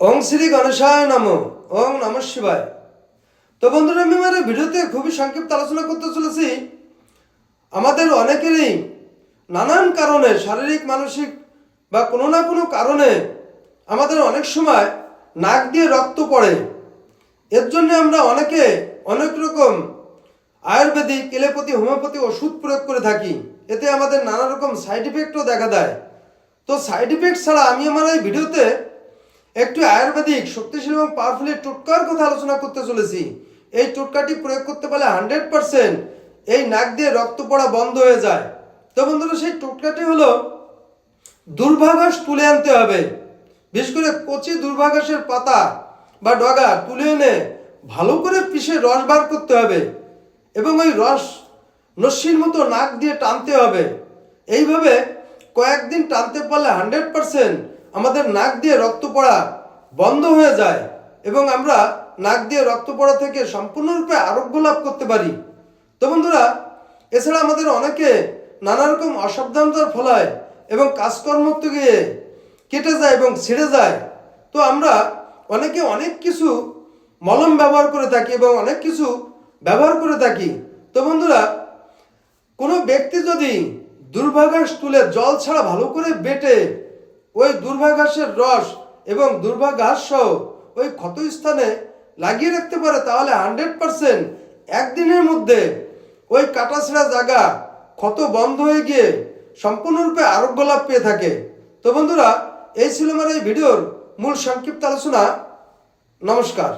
ওং শ্রী গণেশায় নম, ওং নম শিবায়। তো বন্ধুরা, আমি আমার ভিডিওতে খুবই সংক্ষিপ্ত আলোচনা করতে চলেছি। আমাদের অনেকেরই নানান কারণে, শারীরিক, মানসিক বা কোনো না কোনো কারণে আমাদের অনেক সময় নাক দিয়ে রক্ত পড়ে। এর জন্য আমরা অনেকে অনেক রকম আয়ুর্বেদিক, এলোপ্যাথি, হোমিওপ্যাথি ওষুধ প্রয়োগ করে থাকি। এতে আমাদের নানা রকম সাইড ইফেক্টও দেখা দেয়। তো সাইড ইফেক্ট ছাড়া আমি আমার এই ভিডিওতে একটু আয়ুর্বেদিক, শক্তিশালী এবং পাওয়ারফুলি টোটকার কথা আলোচনা করতে চলেছি। এই টোটকাটি প্রয়োগ করতে পারলে হান্ড্রেড পারসেন্ট এই নাক দিয়ে রক্ত পড়া বন্ধ হয়ে যায়। তো বন্ধুরা, সেই টোটকাটি হলো দুর্ভাগাস তুলে আনতে হবে। বিশেষ করে কচি দুর্ভাগাসের পাতা বা ডগা তুলে এনে ভালো করে পিষে রস বার করতে হবে এবং ওই রস নস্যির মতো নাক দিয়ে টানতে হবে। এইভাবে কয়েকদিন টানতে পারলে হান্ড্রেড পারসেন্ট আমাদের নাক দিয়ে রক্ত পড়া বন্ধ হয়ে যায় এবং আমরা নাক দিয়ে রক্ত পড়া থেকে সম্পূর্ণরূপে আরোগ্য লাভ করতে পারি। তো বন্ধুরা, এছাড়া আমাদের অনেকে নানা রকম অসাবধানতার ফলায় এবং কাজকর্ম গিয়ে কেটে যায় এবং ছিঁড়ে যায়। তো আমরা অনেকে অনেক কিছু মলম ব্যবহার করে থাকি এবং অনেক কিছু ব্যবহার করে থাকি। তো বন্ধুরা, কোনো ব্যক্তি যদি দুর্ভাঘাস তুলে জল ছাড়া ভালো করে বেটে ওই দুর্ভাগাসের রস এবং দুর্ভাঘাস সহ ওই ক্ষত স্থানে লাগিয়ে রাখতে পারে তাহলে হান্ড্রেড পারসেন্ট একদিনের মধ্যে ওই কাটাছেড়া জায়গা ক্ষত বন্ধ হয়ে গিয়ে সম্পূর্ণরূপে আরোগ্য লাভ পেয়ে থাকে। তো বন্ধুরা, এই ছিল আমার এই ভিডিওর মূল সংক্ষিপ্ত আলোচনা। নমস্কার।